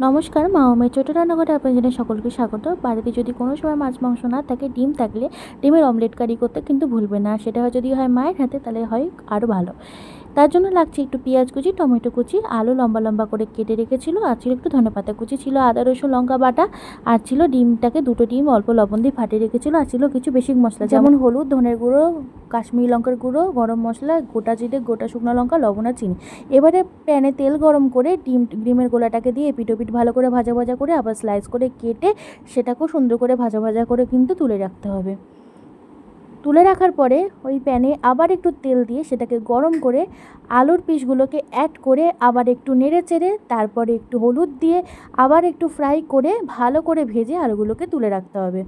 নমস্কার, মা মামামের ছোটো রান্নাঘরে আপনাদের সকলকে স্বাগত। বাড়িতে যদি কোনো সময় মাছ, মাংস না থাকে, ডিম থাকলে ডিমের অমলেট কারি করতে কিন্তু ভুলবে না। সেটা হয় যদি হয় মায়ের হাতে, তাহলে হয় আরও ভালো। তার জন্য লাগছে একটু পেঁয়াজ কুচি টমেটো কুচি আলু লম্বা লম্বা করে কেটে রেখেছিল আর ছিল একটু ধনেপাতা কুচি ছিল আদা রসুন লঙ্কা বাটা আর ছিল ডিমটাকে দুটো ডিম অল্প লবণ দিয়ে ফাটিয়ে রেখেছিল আর ছিল কিছু বেশি মশলা যেমন হলুদ ধনের গুঁড়ো কাশ্মীরি লঙ্কার গুঁড়ো গরম মশলা গোটা জিরে গোটা শুকনো লঙ্কা লবণ আর চিনি। এবারে প্যানে তেল গরম করে ডিম ডিমের গোলাটাকে দিয়ে এপিট ওপিট ভালো করে ভাজা ভাজা করে আবার স্লাইস করে কেটে সেটাকেও সুন্দর করে ভাজা ভাজা করে কিন্তু তুলে রাখতে হবে। তুলে রাখার পরে ওই প্যানে আবার একটু তেল দিয়ে সেটাকে গরম করে আলুর পিসগুলোকে অ্যাড করে আবার একটু নেড়ে চেড়ে, তারপরে একটু হলুদ দিয়ে আবার একটু ফ্রাই করে ভালো করে ভেজে আলুগুলোকে তুলে রাখতে হবে।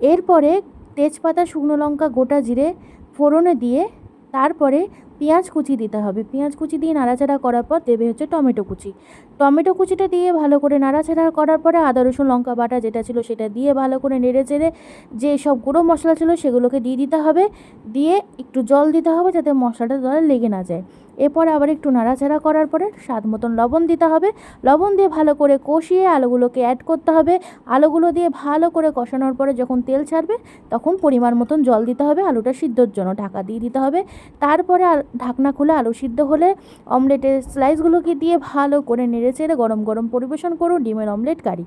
এরপরে তেজপাতা, শুকনো লঙ্কা, গোটা জিরে ফোড়নে দিয়ে তারপরে পেঁয়াজ কুচি দিতে হবে। পেঁয়াজ কুচি দিয়ে নাড়াচাড়া করার পর দেবে হচ্ছে টমেটো কুচি। টমেটো কুচিটা দিয়ে ভালো করে নাড়াচাড়া করার পরে আদা, রসুন, লঙ্কা বাটা যেটা ছিল সেটা দিয়ে ভালো করে নেড়ে চেড়ে যে সব গুঁড়ো মশলা ছিল সেগুলোকে দিয়ে দিতে হবে। দিয়ে একটু জল দিতে হবে যাতে মশলাটা জলে লেগে না যায়। এরপর আবার একটু নাড়াচাড়া করার পরে স্বাদ মতন লবণ দিতে হবে। লবণ দিয়ে ভালো করে কষিয়ে আলুগুলোকে অ্যাড করতে হবে। আলুগুলো দিয়ে ভালো করে কষানোর পরে যখন তেল ছাড়বে, তখন পরিমাণ মতন জল দিতে হবে। আলুটা সিদ্ধর জন্য ঢাকা দিয়ে দিতে হবে। তারপরে ঢাকনা খুলে আলু সিদ্ধ হলে অমলেটের স্লাইসগুলোকে দিয়ে ভালো করে নেড়ে চেড়ে গরম গরম পরিবেশন করুন। ডিমের অমলেট কারি।